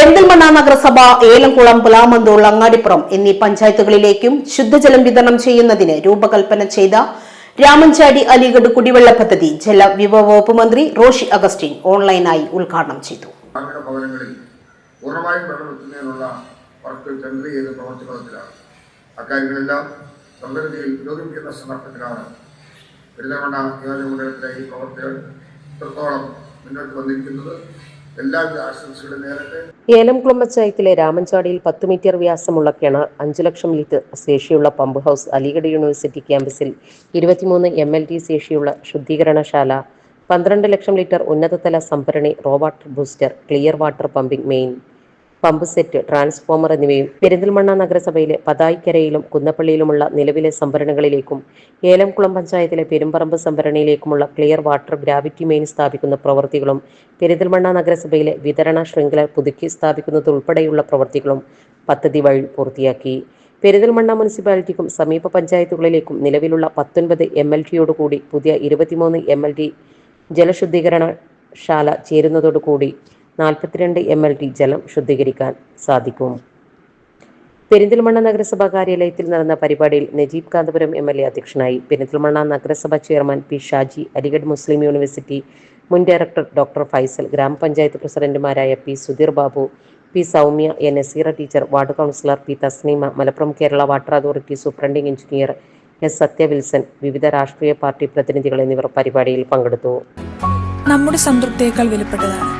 പെരിന്തൽമണ്ണ നഗരസഭ ഏലംകുളം പുലാമന്തൂർ അങ്ങാടിപ്പുറം എന്നീ പഞ്ചായത്തുകളിലേക്കും ശുദ്ധജലം വിതരണം ചെയ്യുന്നതിന് രൂപകൽപ്പന ചെയ്ത രാമൻചാടി അലിഗഡ് കുടിവെള്ള പദ്ധതി ജലവിഭവ വകുപ്പ് മന്ത്രി റോഷി അഗസ്റ്റിൻ ഓൺലൈനായി ഉദ്ഘാടനം ചെയ്തു. പൂർണമായും വെള്ളം എത്തുന്നതിനുള്ള വർക്ക് ഈ പ്രവർത്തികൾ ഇത്രത്തോളം മുന്നോട്ട് വന്നിരിക്കുന്നത് എല്ലാവിധ ആശംസകളും പഞ്ചായത്തിലെ രാമൻചാടിയിൽ പത്ത് മീറ്റർ വ്യാസമുള്ള കിണർ അഞ്ചു ലക്ഷം ലിറ്റർ ശേഷിയുള്ള പമ്പ് ഹൗസ് അലിഗഡ് യൂണിവേഴ്സിറ്റി ക്യാമ്പസിൽ ഇരുപത്തിമൂന്ന് എം എൽ ടി ശേഷിയുള്ള ശുദ്ധീകരണശാല പന്ത്രണ്ട് ലക്ഷം ലിറ്റർ ഉന്നതതല സംഭരണി raw water booster clear water pumping main. Pump set transformer എന്നിവയും പെരിന്തൽമണ്ണ നഗരസഭയിലെ പതായിക്കരയിലും കുന്നപ്പള്ളിയിലുമുള്ള നിലവിലെ സംഭരണികളിലേക്കും ഏലംകുളം പഞ്ചായത്തിലെ പെരുമ്പറമ്പ് സംഭരണിയിലേക്കുമുള്ള ക്ലിയർ വാട്ടർ ഗ്രാവിറ്റി മെയിൻ സ്ഥാപിക്കുന്ന പ്രവൃത്തികളും പെരിന്തൽമണ്ണ നഗരസഭയിലെ വിതരണ ശൃംഖല പുതുക്കി സ്ഥാപിക്കുന്നതുൾപ്പെടെയുള്ള പ്രവൃത്തികളും പദ്ധതി വഴി പൂർത്തിയാക്കി. പെരിന്തൽമണ്ണ മുനിസിപ്പാലിറ്റിക്കും സമീപ പഞ്ചായത്തുകളിലേക്കും നിലവിലുള്ള പത്തൊൻപത് എം എൽ ടിയോടുകൂടി പുതിയ ഇരുപത്തിമൂന്ന് എം എൽ ടി ജലശുദ്ധീകരണ ശാല ചേരുന്നതോടുകൂടി നാൽപ്പത്തിരണ്ട് എം എൽ ടി ജലം ശുദ്ധീകരിക്കാൻ സാധിക്കും. പെരിന്തൽമണ്ണ നഗരസഭാ കാര്യാലയത്തിൽ നടന്ന പരിപാടിയിൽ Najeeb Kanthapuram M L A അധ്യക്ഷനായി പെരിന്തൽമണ്ണ നഗരസഭാ chairman P Shaji Aligarh Muslim university മുൻ ഡയറക്ടർ ഡോക്ടർ ഫൈസൽ ഗ്രാമപഞ്ചായത്ത് പ്രസിഡന്റുമാരായ P Sudheer Babu P Soumya A Naseera teacher ward councillor P Thasneema Malappuram Kerala water authority superintending engineer S Sathya Wilson വിവിധ രാഷ്ട്രീയ party പ്രതിനിധികൾ എന്നിവർ പരിപാടിയിൽ പങ്കെടുത്തു. നമ്മുടെ സംതൃപ്തിയേക്കാൾ വിലപ്പെട്ടതാണ്.